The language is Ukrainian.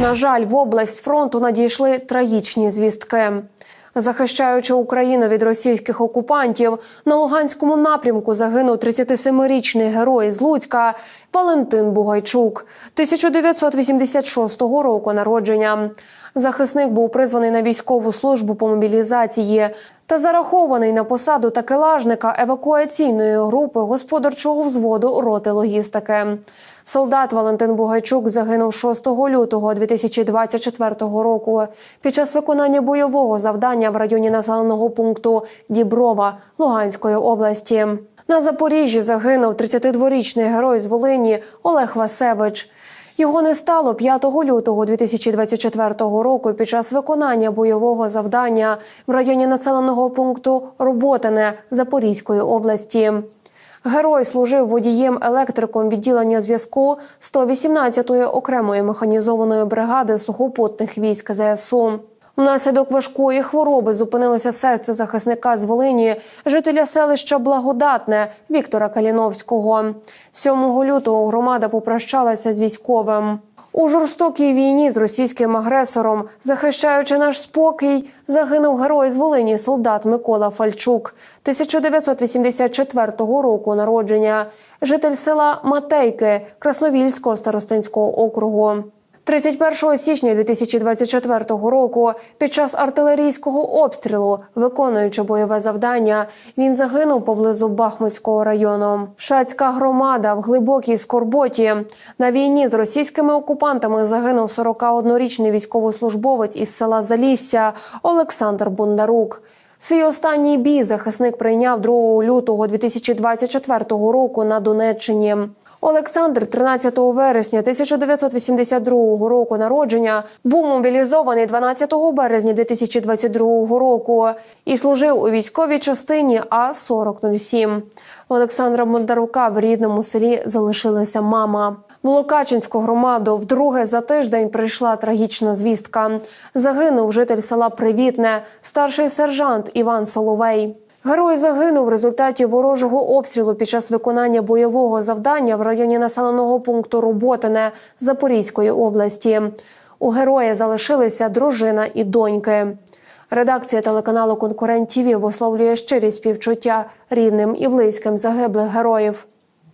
На жаль, в область фронту надійшли трагічні звістки. Захищаючи Україну від російських окупантів, на Луганському напрямку загинув 37-річний герой з Луцька Валентин Бугайчук, 1986 року народження. Захисник був призваний на військову службу по мобілізації та зарахований на посаду такелажника евакуаційної групи господарчого взводу роти логістики. Солдат Валентин Бугайчук загинув 6 лютого 2024 року під час виконання бойового завдання в районі населеного пункту Діброва Луганської області. На Запоріжжі загинув 32-річний герой з Волині Олег Васевич. Його не стало 5 лютого 2024 року під час виконання бойового завдання в районі населеного пункту Роботине Запорізької області. Герой служив водієм-електриком відділення зв'язку 118-ї окремої механізованої бригади сухопутних військ ЗСУ. Внаслідок важкої хвороби зупинилося серце захисника з Волині, жителя селища Благодатне Віктора Каліновського. 7 лютого громада попрощалася з військовим. У жорстокій війні з російським агресором, захищаючи наш спокій, загинув герой з Волині солдат Микола Фальчук, 1984 року народження, житель села Матейки Красновільського старостинського округу. 31 січня 2024 року під час артилерійського обстрілу, виконуючи бойове завдання, він загинув поблизу Бахмутського району. Шацька громада в глибокій скорботі на війні з російськими окупантами загинув 41-річний військовослужбовець із села Залісся Олександр Бондарук. Свій останній бій захисник прийняв 2 лютого 2024 року на Донеччині. Олександр 13 вересня 1982 року народження був мобілізований 12 березня 2022 року і служив у військовій частині А 4007 У Олександра Бондарука в рідному селі залишилася мама. В Лукачинську громаду вдруге за тиждень прийшла трагічна звістка. Загинув житель села Привітне, старший сержант Іван Соловей. Герой загинув в результаті ворожого обстрілу під час виконання бойового завдання в районі населеного пункту Роботине Запорізької області. У героя залишилися дружина і доньки. Редакція телеканалу Конкурент ТІВІ висловлює щирі співчуття рідним і близьким загиблих героїв.